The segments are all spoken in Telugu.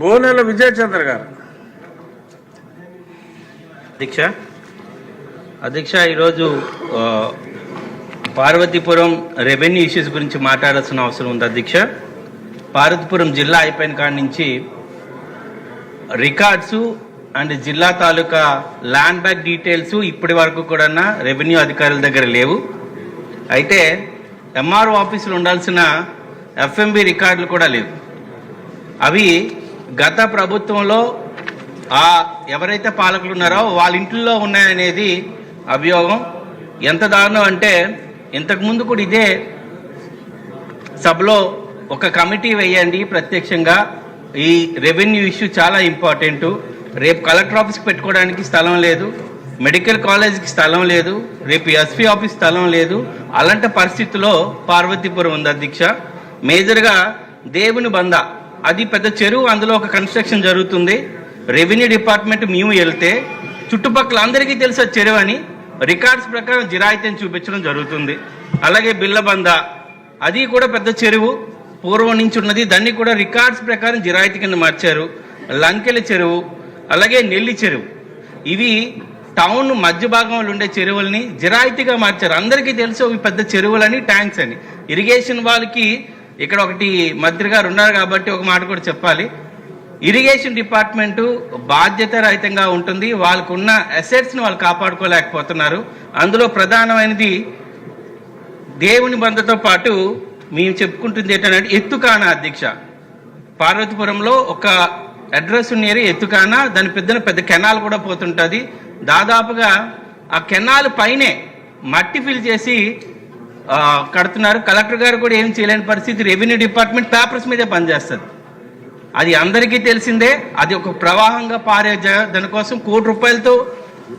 బోనెల విజయచంద్ర గారు. అధ్యక్ష అధ్యక్ష ఈరోజు పార్వతీపురం రెవెన్యూ ఇష్యూస్ గురించి మాట్లాడాల్సిన అవసరం ఉంది అధ్యక్ష. పార్వతీపురం జిల్లా అయిపోయిన కాడి నుంచి రికార్డ్స్ అండ్ జిల్లా తాలూకా ల్యాండ్ బ్యాక్ డీటెయిల్స్ ఇప్పటి వరకు కూడా రెవెన్యూ అధికారుల దగ్గర లేవు. అయితే ఎంఆర్ఓ ఆఫీసులో ఉండాల్సిన ఎఫ్ఎంబి రికార్డులు కూడా లేవు. అవి గత ప్రభుత్వంలో ఆ ఎవరైతే పాలకులు ఉన్నారో వాళ్ళ ఇంట్లో ఉన్నాయనేది అభియోగం. ఎంత దారుణం అంటే ఇంతకుముందు కూడా ఇదే సభలో ఒక కమిటీ వేయండి ప్రత్యక్షంగా. ఈ రెవెన్యూ ఇష్యూ చాలా ఇంపార్టెంట్. రేపు కలెక్టర్ ఆఫీస్కి పెట్టుకోవడానికి స్థలం లేదు. మెడికల్ కాలేజ్కి స్థలం లేదు. రేపు ఎస్పీ ఆఫీస్ స్థలం లేదు. అలాంటి పరిస్థితిలో పార్వతీపురం ఉంది అధ్యక్ష. మేజర్గా దేవుని బంద అది పెద్ద చెరువు అందులో ఒక కన్స్ట్రక్షన్ జరుగుతుంది. రెవెన్యూ డిపార్ట్మెంట్ మేము వెళ్తే చుట్టుపక్కల అందరికీ తెలుసు చెరువు అని. రికార్డ్స్ ప్రకారం జిరాయితీని చూపించడం జరుగుతుంది. అలాగే బిల్లబంద అది కూడా పెద్ద చెరువు. పూర్వం నుంచి ఉన్నది. దాన్ని కూడా రికార్డ్స్ ప్రకారం జిరాయితీ కింద మార్చారు. లంకెల చెరువు అలాగే నెల్లి చెరువు. ఇవి టౌన్ మధ్య భాగంలో ఉండే చెరువుల్ని జిరాయితీగా మార్చారు. అందరికీ తెలుసు ఇవి పెద్ద చెరువులని ట్యాంక్స్ అని. ఇరిగేషన్ వాళ్ళకి ఇక్కడ ఒకటి మంత్రి గారు ఉన్నారు కాబట్టి ఒక మాట కూడా చెప్పాలి. ఇరిగేషన్ డిపార్ట్మెంటు బాధ్యత రహితంగా ఉంటుంది. వాళ్ళకున్న అసెట్స్ని వాళ్ళు కాపాడుకోలేకపోతున్నారు. అందులో ప్రధానమైనది దేవుని బంధతో పాటు మేము చెప్పుకుంటుంది ఏంటంటే ఎత్తుకాన అధ్యక్ష. పార్వతీపురంలో ఒక అడ్రస్ ఉన్నేరి ఎత్తుకాన దాని పెద్దన పెద్ద కెనాల్ కూడా పోతుంటుంది. దాదాపుగా ఆ కెనాల్ పైనే మట్టి ఫిల్ చేసి కడుతున్నారు. కలెక్టర్ గారు కూడా ఏం చేయలేని పరిస్థితి. రెవెన్యూ డిపార్ట్మెంట్ పేపర్స్ మీదే పనిచేస్తుంది. అది అందరికీ తెలిసిందే. అది ఒక ప్రవాహంగా పారే జ- దానికోసం కోటి రూపాయలతో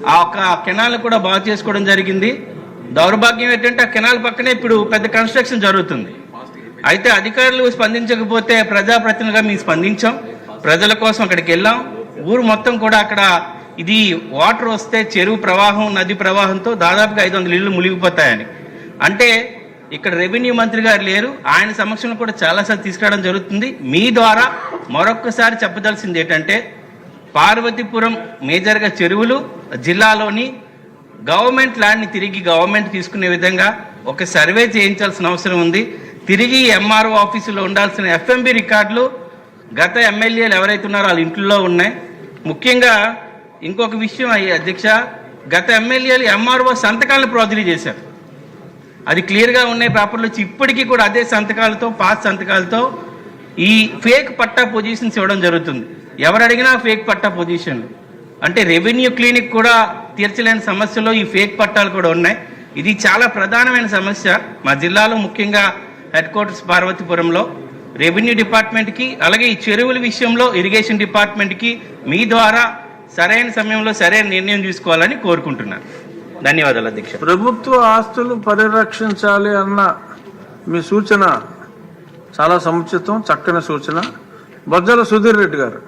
ఆ ఒక కెనాల్ కూడా బాగు చేసుకోవడం జరిగింది. దౌర్భాగ్యం ఏంటంటే ఆ కెనాల్ పక్కనే ఇప్పుడు పెద్ద కన్స్ట్రక్షన్ జరుగుతుంది. అయితే అధికారులు స్పందించకపోతే ప్రజాప్రతినిధిగా మేము స్పందించాం. ప్రజల కోసం అక్కడికి వెళ్ళాం. ఊరు మొత్తం కూడా అక్కడ ఇది వాటర్ వస్తే చెరువు ప్రవాహం నది ప్రవాహంతో దాదాపుగా ఐదు వందల ఇళ్ళు మునిగిపోతాయని. అంటే ఇక్కడ రెవెన్యూ మంత్రి గారు లేరు. ఆయన సమక్షంలో కూడా చాలాసార్లు తీసుకురావడం జరుగుతుంది. మీ ద్వారా మరొక్కసారి చెప్పదలసింది ఏంటంటే పార్వతీపురం మేజర్గా చెరువులు జిల్లాలోని గవర్నమెంట్ ల్యాండ్ని తిరిగి గవర్నమెంట్ తీసుకునే విధంగా ఒక సర్వే చేయించాల్సిన అవసరం ఉంది. తిరిగి ఎంఆర్ఓ ఆఫీసులో ఉండాల్సిన ఎఫ్ఎంబి రికార్డులు గత ఎమ్మెల్యేలు ఎవరైతే ఉన్నారో వాళ్ళ ఇంట్లో ఉన్నాయి. ముఖ్యంగా ఇంకొక విషయం అయ్యి అధ్యక్ష గత ఎమ్మెల్యేలు ఎంఆర్ఓ సంతకాలను ప్రాజెక్ట్ చేశారు. అది క్లియర్గా ఉన్నాయి పేపర్లో వచ్చి ఇప్పటికీ కూడా అదే సంతకాలతో పాస్ సంతకాలతో ఈ ఫేక్ పట్టా పొజిషన్స్ ఇవ్వడం జరుగుతుంది. ఎవరు అడిగినా ఫేక్ పట్టా పొజిషన్లు అంటే రెవెన్యూ క్లినిక్ కూడా తీర్చలేని సమస్యలో ఈ ఫేక్ పట్టాలు కూడా ఉన్నాయి. ఇది చాలా ప్రధానమైన సమస్య. మా జిల్లాలో ముఖ్యంగా హెడ్ క్వార్టర్స్ పార్వతీపురంలో రెవెన్యూ డిపార్ట్మెంట్కి అలాగే ఈ చెరువుల విషయంలో ఇరిగేషన్ డిపార్ట్మెంట్కి మీ ద్వారా సరైన సమయంలో సరైన నిర్ణయం తీసుకోవాలని కోరుకుంటున్నాను. ధన్యవాదాలు. అధ్యక్ష. ప్రభుత్వ ఆస్తులు పరిరక్షించాలి అన్న మీ సూచన చాలా సముచితం చక్కని సూచన. బొజ్జల సుధీర్ రెడ్డి గారు.